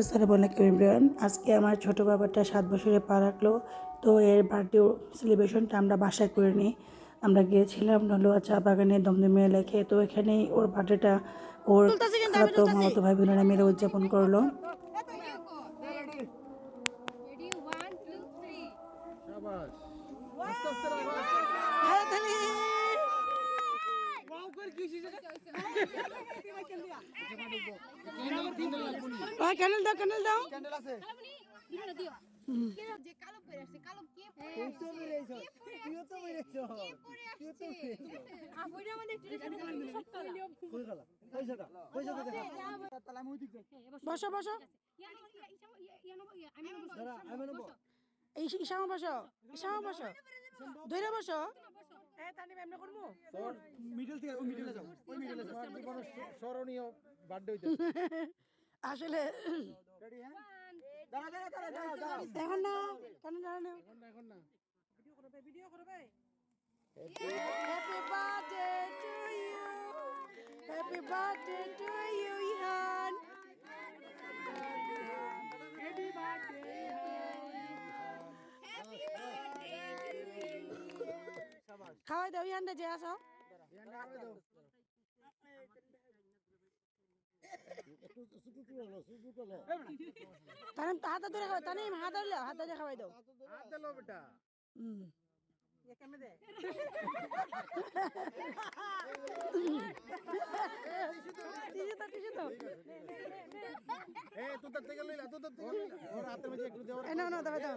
আসসালামু আলাইকুম ইমরান আজকে আমার ছোট বাবাটা সাত বছরে পা রাখল তো এর বার্থডে সেলিব্রেশনটা আমরা বাসায় করে নিই। আমরা গিয়েছিলাম নলোয়া চা বাগানে দমদমে লেখে তো এখানেই ওর বার্থডেটা ওর তো মামাতো ভাই বোনেরা মিলে উদযাপন করল। আস্তে আস্তে ক্যানেল দাও ক্যান্ডেল আছে দিও না, দিও। কে যে কালো পরে আসছে, কালো কে পরে তুই তো বেরিয়েছ তুইও তো বেরিয়েছ পরে আসছে? আপুরা আমাদের একটু রেখে দিও, সব কালো। কই গেল পয়সাটা পয়সাটা দেখা তাহলে আমি ওই দিক যাই বসো বসো বসো। এই ইসামা বসো ইসামা বসো ধরে বসো হ্যাঁ এমনি করব? তোর মিডল থেকে ওই মিডলে যাও। ওই মিডলে যাও। তোমার স্মরণীয় বার্থডে হইতে আসলে রেডি হ্যাঁ? দাঁড়া দাঁড়া দাঁড়া দাঁড়া দাঁড়া। এখন না কেন দাঁড়ানো এখন না এখন না। Happy birthday to you. Happy birthday to you, খাওয়াই দাও ইহানটা যে আসো দাও তাহলে হাতে ধরে তাহলে হাত ধরলে হাত ধরে খাওয়াই দাও হাত দিলো বেটা হুম টিসু তো এ তুই তার থেকে লইলা তুই তার থেকে নাও নাও দাও দাও